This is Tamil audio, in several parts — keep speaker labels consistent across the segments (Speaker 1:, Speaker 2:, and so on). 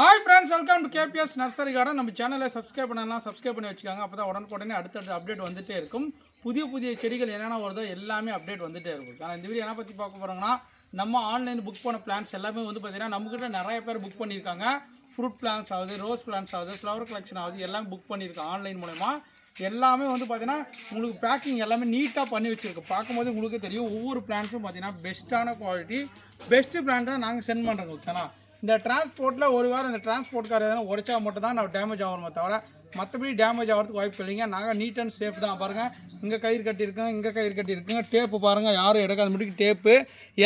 Speaker 1: Hi friends welcome to KPS nursery garden நம்ம சேனலை சப்ஸ்கிரைப் பண்ணலாம் சப்ஸ்கிரைப் பண்ணி வச்சுக்காங்க. அப்போ தான் உடனுக்குடனே அடுத்தடுத்த அப்டேட் வந்துட்டே இருக்கும். புதிய புதிய செடிகள் என்னென்ன வருதோ எல்லாமே அப்டேட் வந்துட்டே இருக்கும். ஆனால் இந்த வீடியோ என்ன பற்றி பார்க்க போகிறோங்கன்னா நம்ம ஆன்லைன் புக் பண்ண பிளான்ஸ் எல்லாமே வந்து பார்த்தீங்கன்னா நம்மக்கிட்ட நிறைய பேர் புக் பண்ணியிருக்காங்க. ஃப்ரூட் பிளான்ஸ் ஆகுது ரோஸ் பிளான்ஸ் ஆகுது ஃப்ளவர் கலெக்ஷன் ஆகுது எல்லாமே புக் பண்ணியிருக்காங்க ஆன்லைன் மூலமா. எல்லாமே வந்து பார்த்தீங்கன்னா உங்களுக்கு பேக்கிங் எல்லாமே நீட்டாக பண்ணி வச்சுருக்கு. பார்க்கும்போது உங்களுக்கு தெரியும். ஒவ்வொரு பிளான்ஸும் பார்த்தீங்கன்னா பெஸ்ட்டான குவாலிட்டி பெஸ்ட்டு பிளான் தான் நாங்கள் சென்ட் பண்ணுறோங்க ஓகேனா இந்த டிரான்ஸ்போர்ட்டில் ஒரு வாரம் இந்த டிரான்ஸ்போர்ட்கார எதனா உரைச்சா மட்டும் தான் நான் டேமேஜ் ஆகணுமே தவிர மற்றபடி டேமேஜ் ஆகிறதுக்கு வாய்ப்பு இல்லைங்க நாங்கள் நீட் அண்ட் சேஃப் தான். பாருங்கள் இங்கே கயிறு கட்டியிருக்கோம் இங்கே கயிறு கட்டியிருக்குங்க. டேப்பு பாருங்கள் யாரும் எடுக்காத முடிக்கு டேப்பு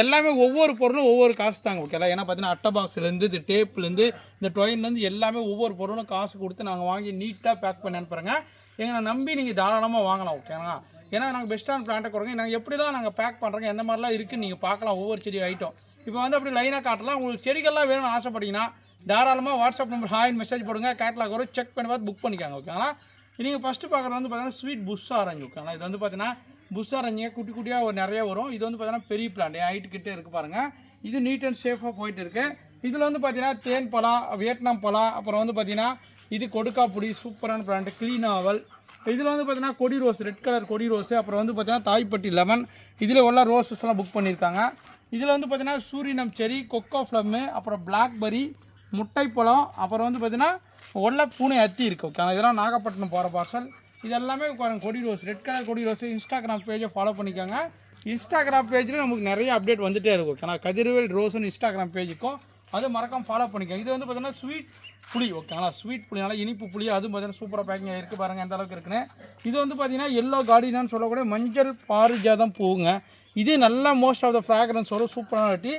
Speaker 1: எல்லாமே ஒவ்வொரு பொருளும் ஒவ்வொரு காசு தாங்க ஓகேலா ஏன்னா பார்த்தீங்கன்னா அட்டை பாக்ஸ்லேருந்து இந்த டேப்லேருந்து இந்த டொயின்லேருந்து எல்லாமே ஒவ்வொரு பொருளும் காசு கொடுத்து நாங்கள் வாங்கி நீட்டாக பேக் பண்ணி அனுப்புகிறேங்க எங்களை நம்பி நீங்கள் தாராளமாக வாங்கலாம் ஓகேங்களா ஏன்னா நாங்கள் பெஸ்ட்டான பிளான்ட்டை கொடுங்க. நாங்கள் எப்படிலாம் நாங்கள் பேக் பண்ணுறோங்க எந்த மாதிரிலாம் இருக்குன்னு நீங்கள் பார்க்கலாம். ஒவ்வொரு செடி ஐட்டம் இப்போ வந்து அப்படி லைனாக காட்டலாம். உங்களுக்கு செடிகள்லாம் வேணும்னு ஆசைப்பட்டீங்கன்னா தாராளமாக வாட்ஸ்அப் நம்பர் ஹாயின் மெசேஜ் போடுங்க. கேட்லாக் வரும். செக் பண்ணி பார்த்து புக் பண்ணிக்காங்க ஓகேங்களா நீங்கள் ஃபஸ்ட்டு பார்க்குறது வந்து பார்த்தீங்கன்னா ஸ்வீட் புஷ் ஆரஞ்சு ஓகேங்களா இது வந்து பார்த்தீங்கன்னா புஷ் ஆரஞ்சுங்க குட்டி குட்டியாக ஒரு நிறைய வரும். இது வந்து பார்த்தீங்கன்னா பெரிய பிளான்ட் என் ஹைட்டு கிட்டே இருக்குது பாருங்கள் இது நீட் அண்ட் சேஃபாக போயிட்டு இருக்குது இதில் வந்து பார்த்தீங்கன்னா தேன் பலா வியட்நாம் பலா அப்புறம் வந்து பார்த்தீங்கன்னா இது கொடுக்காப்புடி சூப்பரான பிளான்ட் க்ளீன் ஆவல். இதில் வந்து பார்த்தீங்கன்னா கொடி ரோஸ் ரெட் கலர் கொடி ரோஸ் அப்புறம் வந்து பார்த்தீங்கன்னா தாய்ப்பட்டி லெமன் இதில் உள்ள ரோஸஸ்லாம் எல்லாம் புக் பண்ணியிருக்காங்க. இதில் வந்து பார்த்தீங்கன்னா சூரியனம் செரி கொக்கோ ஃப்ளம்மு அப்புறம் பிளாக்பெரி முட்டைப்பழம் அப்புறம் வந்து பார்த்தீங்கன்னா உள்ள பூனை அத்தி இருக்குது ஓகே இதெல்லாம் நாகப்பட்டினம் போகிற பார்சல் இது எல்லாமே கொடி ரோஸ் ரெட் கலர் கொடி ரோஸ் இன்ஸ்டாகிராம் பேஜை ஃபாலோ பண்ணிக்கோங்க. இன்ஸ்டாகிராம் பேஜில் நமக்கு நிறைய அப்டேட் வந்துகிட்டே இருக்கும் ஓகேங்களா கதிர்வேல் ரோஸ்னு இன்ஸ்டாகிராம் பேஜுக்கும் அது மறக்காம ஃபாலோ பண்ணிக்கோங்க. இது வந்து பார்த்தீங்கன்னா ஸ்வீட் புளி ஓகேங்களா ஸ்வீட் புளினால இனிப்பு புளி அதுவும் பார்த்தீங்கன்னா சூப்பராக பேக்கிங் ஆகிருக்கு பாருங்கள் எந்த அளவுக்கு இருக்குன்னு. இது வந்து பார்த்தீங்கன்னா எல்லோ கார்டினான்னு சொல்லக்கூடிய மஞ்சள் பாரிஜாதம் பூவுங்க. இது நல்லா மோஸ்ட் ஆஃப் த ஃப்ராக்ரன்ஸ் வரும் சூப்பரான டீ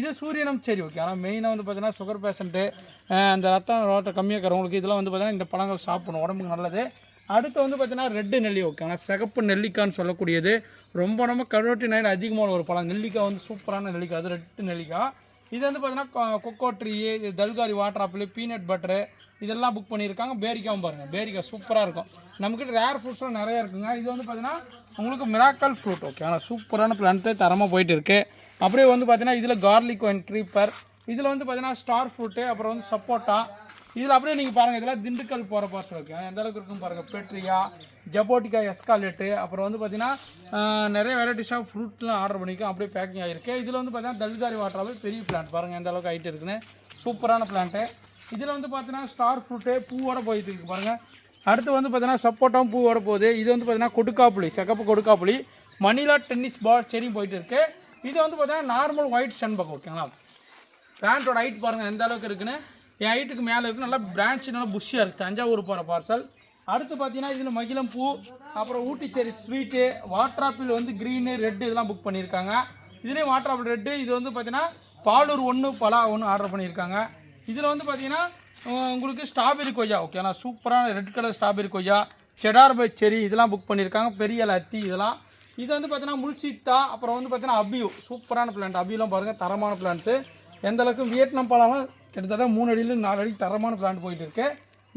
Speaker 1: இது சூரியனம் சரி ஓகே ஆனால் மெயினாக வந்து பார்த்தீங்கன்னா சுகர் பேஷண்ட்டு அந்த ரத்தம் ரோட்டை கம்மியாக இருக்கிறவங்களுக்கு இதெல்லாம் வந்து பார்த்தீங்கன்னா இந்த பழங்கள் சாப்பிடணும் உடம்புக்கு நல்லது. அடுத்து வந்து பார்த்தீங்கன்னா ரெட்டு நெல்லி ஓகே ஆனால் சிகப்பு நெல்லிக்கான்னு சொல்லக்கூடியது. ரொம்ப ரொம்ப கரோட்டினைடு அதிகமான ஒரு பழம். நெல்லிக்காய் வந்து சூப்பரான நெல்லிக்காய் அது ரெட்டு நெல்லிக்காய். இது வந்து பார்த்தீங்கன்னா கொக்கோ ட்ரீ இது தல்காரி வாட்டர் ஆப்பிள் பீனட் பட்டரு இதெல்லாம் புக் பண்ணியிருக்காங்க. பேரிக்காவும் பாருங்கள் பேரிக்காய் சூப்பராக இருக்கும். நம்மக்கிட்ட ரேர் ஃப்ரூட்ஸ்லாம் நிறைய இருக்குங்க. இது வந்து பார்த்தீங்கன்னா உங்களுக்கு மிராக்கல் ஃப்ரூட் ஓகே ஆனால் சூப்பரான பிளான்ட்டு தரமாக போயிட்டு இருக்கு. அப்படியே வந்து பார்த்தீங்கன்னா இதில் கார்லிக் ஒன் க்ரீப்பர் இதில் வந்து பார்த்தீங்கன்னா ஸ்டார் ஃப்ரூட்டு அப்புறம் வந்து சப்போட்டா. இதில் அப்படியே நீங்கள் பாருங்கள் இதெல்லாம் திண்டுக்கல் போகிற பார்சல் இருக்கு எந்த அளவுக்கு இருக்கும் பாருங்கள் பெட்ரியா ஜபோட்டிகா எஸ்காலேட்டு அப்புறம் வந்து பார்த்தீங்கன்னா நிறைய வெரைட்டிஸ் ஆஃப் ஃப்ரூட்லாம் ஆர்டர் பண்ணிக்கோ அப்படியே பேக்கிங் ஆகிருக்கு இதில் வந்து பார்த்தீங்கன்னா தல்காரி வாட்டராகவே பெரிய பிளான்ட் பாருங்கள் எந்த அளவுக்கு ஹைட் இருக்குன்னு. சூப்பரான பிளான்ட்டு இதில் வந்து பார்த்தீங்கன்னா ஸ்டார் ஃப்ரூட்டு பூவோட போயிட்டு இருக்கு பாருங்கள் அடுத்து வந்து பார்த்தீங்கன்னா சப்போட்டாவும் பூ வரப்போகுது. இது வந்து பார்த்தீங்கன்னா கொடுக்காப்புளி சகப்பு கொடுக்காப்புளி மணிலா டென்னிஸ் பால் செடியும் போயிட்டு இருக்கு. இது வந்து பார்த்தீங்கன்னா நார்மல் ஒயிட் சென்பகம் ஓகேங்களா பேண்ட்டோட ஹைட் பாருங்கள் எந்த அளவுக்கு இருக்குன்னு? என் ஹைட்டுக்கு மேலே இருக்கு நல்லா பிரான்ச் நல்லா புஷ்ஷியாக இருக்குது தஞ்சாவூர் போகிற பார்சல் அடுத்து பார்த்தீங்கன்னா இதில் மகிழம் பூ அப்புறம் ஊட்டிச்சேரி ஸ்வீட்டு வாட்டர் ஆப்பிள் வந்து க்ரீனு ரெட்டு இதெல்லாம் புக் பண்ணியிருக்காங்க. இதுலேயும் வாட்டர் ஆப்பிள் ரெட்டு இது வந்து பார்த்தீங்கன்னா பாலூர் ஒன்று பலா ஒன்று ஆர்டர் பண்ணியிருக்காங்க. இதில் வந்து பார்த்தீங்கன்னா உங்களுக்கு ஸ்ட்ராபெரி கொய்யா ஓகேண்ணா சூப்பரான ரெட் கலர் ஸ்ட்ராபெரி கொய்யா செடார் பை செரி இதெல்லாம் புக் பண்ணியிருக்காங்க. பெரிய லத்தி இதெல்லாம். இது வந்து பார்த்தீங்கன்னா முல்சித்தா அப்புறம் வந்து பார்த்தீங்கன்னா அபியூ. சூப்பரான பிளான்ட் அபியூலாம் பாருங்கள் தரமான பிளான்ட்ஸு எந்த அளவுக்கு வியட்நாம் பழம்லாம் கிட்டத்தட்ட மூணு அடியிலும் நாலு அடிக்கு தரமான பிளான்ட் போயிட்டு இருக்கு.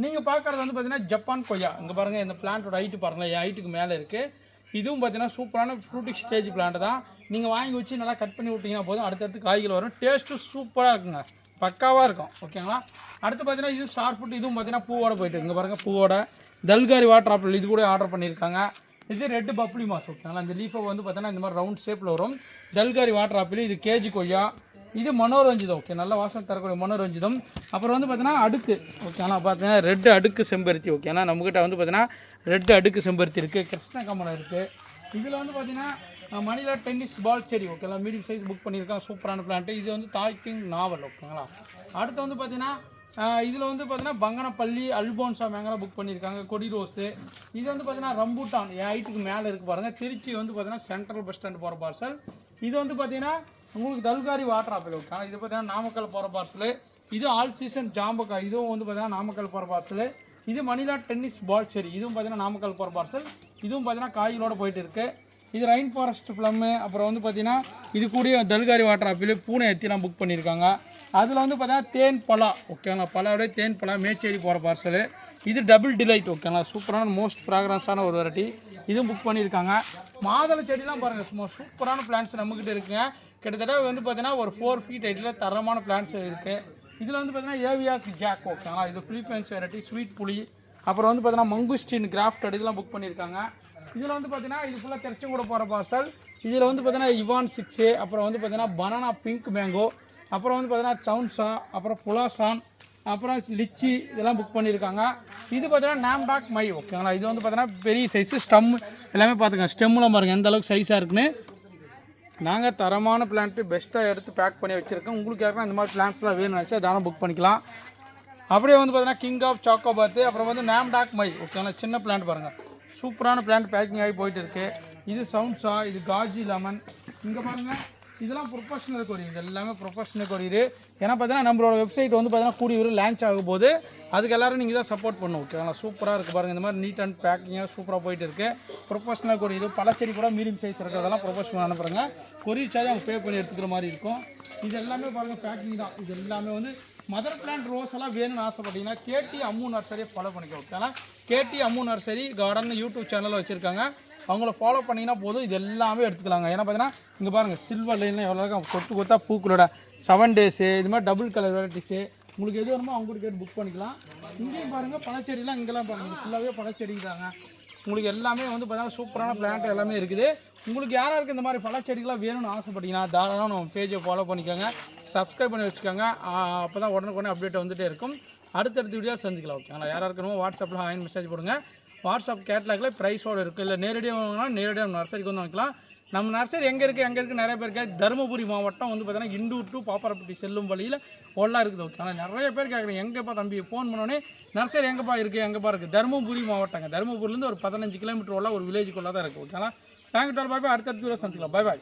Speaker 1: நீங்கள் பார்க்குறது வந்து பார்த்தீங்கன்னா ஜப்பான் கொய்யா. இங்கே பாருங்கள் இந்த பிளான்ட்டோட ஹைட்டு பாருங்களேன் என் ஹைட்டுக்கு மேலே இருக்குது இதுவும் பார்த்தீங்கன்னா சூப்பரான ஃப்ரூட்டிக் ஸ்டேஜ் பிளான்ட் தான். நீங்கள் வாங்கி வச்சு நல்லா கட் பண்ணி விட்டிங்கன்னா போதும் அடுத்தடுத்து காய்கள் வரும். டேஸ்ட்டு சூப்பராக இருக்குங்க. பக்காவாக இருக்கும் ஓகேங்களா? அடுத்து பார்த்தீங்கன்னா இது ஸ்டார் ஃபுட் இதுவும் பார்த்தீங்கன்னா பூவோட போயிட்டு இங்கே பாருங்கள் பூவோட. தல்காரி வாட்டர் ஆப்பிள் இது கூட ஆர்டர் பண்ணியிருக்காங்க இது ரெட்டு பப்ளி மாஸ் ஓகேங்களா? இந்த லீஃபை வந்து பார்த்தீங்கன்னா இந்த மாதிரி ரவுண்ட் ஷேப்பில் வரும். தல்காரி வாட்டர் ஆப்பிள் இது கேஜி கொய்யா. இது மனோரஞ்சிதம் ஓகே நல்ல வாசனை தரக்கூடிய மனோரஞ்சிதம். அப்புறம் வந்து பார்த்தீங்கன்னா அடுக்கு ஓகேங்களா? பார்த்தீங்கன்னா ரெட்டு அடுக்கு செம்பருத்தி ஓகேனா நம்மக்கிட்ட வந்து பார்த்தீங்கன்னா ரெட்டு அடுக்கு செம்பருத்தி இருக்குது கிருஷ்ண கமலம் இருக்குது இதில் வந்து பார்த்தீங்கன்னா மணிலா டென்னிஸ் பால் செரி ஓகேங்களா மீடியம் சைஸ் புக் பண்ணியிருக்கான். சூப்பரான பிளான்ட்டு இது வந்து தாய் கிங் நாவல் ஓகேங்களா அடுத்து வந்து பார்த்தீங்கன்னா இதில் வந்து பார்த்தீங்கன்னா பங்கனப்பள்ளி அல்போன்சா மேங்கலாம் புக் பண்ணியிருக்காங்க. கொடி ரோஸு இது வந்து பார்த்தீங்கன்னா ரம்பூட்டான் என் ஹைட்டுக்கு மேலே இருக்குது பாருங்கள் திருச்சி வந்து பார்த்தீங்கன்னா சென்ட்ரல் பஸ் ஸ்டாண்ட் போகிற பார்சல் இது வந்து பார்த்தீங்கன்னா உங்களுக்கு தல்காரி வாட்டர் ஆப்பிள் ஓகே இது பார்த்தீங்கன்னா நாமக்கல் போகிற பார்சல் இது ஆல் சீசன் ஜாம்பக்காய் இதுவும் வந்து பார்த்தீங்கன்னா நாமக்கல் போகிற பார்சல் இது மணிலா டென்னிஸ் பால் சரி இதுவும் பார்த்தீங்கன்னா நாமக்கல் போகிற பார்சல் இதுவும் பார்த்தீங்கன்னா காய்களோட போயிட்டு இருக்குது இது ரைன் ஃபாரஸ்ட் ப்ளம்மு அப்புறம் வந்து பார்த்தீங்கன்னா இது கூடிய தல்காரி வாட்டர் ஆப்பிள் பூனை எத்திலாம் புக் பண்ணியிருக்காங்க அதில் வந்து பார்த்தீங்கன்னா தேன் பலா ஓகேங்களா பலாவோட தேன் பலா மேச்சேரி போகிற பார்சல் இது டபுள் டிலைட் ஓகேங்களா சூப்பரான மோஸ்ட் ஃப்ராக்ரன்ஸான ஒரு வெரைட்டி இதுவும் புக் பண்ணியிருக்காங்க மாதுளை செடிலாம் பாருங்கள் சும்மா சூப்பரான பிளான்ஸ் நம்மக்கிட்ட இருக்குங்க. கிட்டத்தட்ட வந்து பார்த்தீங்கன்னா ஒரு ஃபோர் ஃபீட் ஹைட்டில் தரமான பிளான்ஸ் இருக்குது இதில் வந்து பார்த்தீங்கன்னா ஏவியாக் ஜாக் ஓகேங்களா இது ஃபிலிப்பைன்ஸ் வெரைட்டி ஸ்வீட் புளி அப்புறம் வந்து பார்த்தீங்கன்னா மங்குஸ்டின் கிராஃப்ட் இதெல்லாம் புக் பண்ணியிருக்காங்க இதில் வந்து பார்த்தீங்கன்னா இது ஃபுல்லாக திருச்செங்கூட கூட போகிற பார்சல் இதில் வந்து பார்த்தீங்கன்னா இவான் சிக்ஸு அப்புறம் வந்து பார்த்தீங்கன்னா பனானா பிங்க் மேங்கோ அப்புறம் வந்து பார்த்தீங்கன்னா சவுன்சா அப்புறம் புலாசான் அப்புறம் லிச்சி இதெல்லாம் புக் பண்ணியிருக்காங்க இது பார்த்தீங்கன்னா நாம்டாக் மை ஓகேங்களா இது வந்து பார்த்தீங்கன்னா பெரிய சைஸு ஸ்டம் எல்லாமே பார்த்துக்கங்க ஸ்டெம்மில் பாருங்கள் எந்த அளவுக்கு சைஸாக இருக்குன்னு. நாங்கள் தரமான பிளான்ட்டு பெஸ்ட்டாக எடுத்து பேக் பண்ணி வச்சுருக்கோம். உங்களுக்கு யாருக்கும் இந்த மாதிரி பிளான்ஸ்லாம் வேணும்னு நினச்சா தானே புக் பண்ணிக்கலாம். அப்படியே வந்து பார்த்தீங்கன்னா கிங் ஆஃப் சாக்கோபாத்து அப்புறம் வந்து நாம்டாக் மை ஓகேங்களா சின்ன பிளான்ட் பாருங்கள் சூப்பரான பிளான்ட் பேக்கிங் ஆகி போயிட்டு இருக்கு இது சவுண்ட்ஸா இது காஜி லெமன். இங்கே பாருங்கள் இதெல்லாம் ப்ரொஃபஷனல் கொரியர் இது எல்லாமே ப்ரொஃபஷனல் கொரியர் ஏன்னா பார்த்தீங்கன்னா நம்மளோட வெப்சைட் வந்து பார்த்தீங்கன்னா கூடிய ஒரு லான்ச் ஆகும் போது அதுக்கு எல்லாரும் நீங்கள் தான் சப்போர்ட் பண்ணும் ஓகேங்களா சூப்பராக இருக்குது பாருங்கள் இந்த மாதிரி நீட் அண்ட் பேக்கிங்காக சூப்பராக போயிட்டு இருக்கு. ப்ரொஃபஷனல் கொரியர் பழச்செடி கூட மீடியம் சைஸ் இருக்கிறதெல்லாம் ப்ரொஃபஷனல் அனுப்புகிறாங்க கொரியர் சார்ஜ் அவங்க பே பண்ணி எடுத்துக்கிற மாதிரி இருக்கும். இது எல்லாமே பாருங்கள் பேக்கிங் தான். இது எல்லாமே வந்து மதர் பிளான்ட் ரோஸ் எல்லாம் வேணும்னு ஆசைப்பட்டீங்கன்னா கேடி அம்மு நர்சரியை ஃபாலோ பண்ணிக்கோ. ஏன்னா KD Ammu nursery garden YouTube சேனலில் வச்சுருக்காங்க. அவங்கள ஃபாலோ பண்ணிங்கன்னா போதும். இது எல்லாமே எடுத்துக்கலாங்க. ஏன்னா பார்த்தீங்கன்னா இங்கே பாருங்கள் சில்வர் லைன்லாம் எவ்வளோ இருக்கும் கொத்து கொத்தா பூக்களோட செவன் டேஸு இது மாதிரி டபுள் கலர் வெரைட்டிஸு உங்களுக்கு எது வேணுமோ அவங்க கேட்டு புக் பண்ணிக்கலாம். இங்கேயும் பாருங்கள் பழச்செடிலாம் இங்கெல்லாம் பாருங்கள் ஃபுல்லாகவே பழச்செடி தாங்க. உங்களுக்கு எல்லாமே வந்து பார்த்தீங்கன்னா சூப்பரான பிளான்ட் எல்லாமே இருக்குது. உங்களுக்கு யாராருக்கு இந்த மாதிரி பழச்செடிகளாக வேணும்னு ஆசைப்பட்டீங்கன்னா தாராளமாக நம்ம பேஜை ஃபாலோ பண்ணிக்கோங்க. சப்ஸ்கிரைப் பண்ணி வச்சுக்கோங்க. அப்போ தான் உடனுக்குடனே அப்டேட் வந்துகிட்டே இருக்கும். அடுத்தடுத்த வீடியோ செஞ்சுக்கலாம் ஓகேங்களா யாராக இருக்கணுமோ வாட்ஸ்அப்பில் ஹாயின் மெசேஜ் போடுங்க. வாட்ஸ்அப் கேட்லாகில் ப்ரைஸோடு இருக்குது இல்லை நேரடியாக வாங்கினா நேரடியாக நம்ம நர்சரிக்கு வந்து வாங்கிக்கலாம். நம்ம நர்சரி எங்கே இருக்குது எங்கே இருக்குது நிறைய பேர் தருமபுரி மாவட்டம் வந்து பார்த்தீங்கன்னா இண்டூர் டு பாப்பரப்பட்டி செல்லும் வழியில் ஒல்லா இருக்குது ஓகே ஆனால் நிறைய பேர் கேட்குறேன் எங்கேப்பா தம்பி ஃபோன் பண்ணோன்னே நர்சரி எங்கேப்பா இருக்குது எங்கேப்பா இருக்குது தருமபுரி மாவட்டங்க. தருமபுரிலேருந்து ஒரு பதினஞ்சு கிலோமீட்டர் உள்ள ஒரு வில்லேஜுக்குள்ளே தான் இருக்குது ஆனால் தேங்க்யூ டால் பாய் பாய் அடுத்தடுத்த வீடியோ சந்திக்கலாம். பாய் பாய்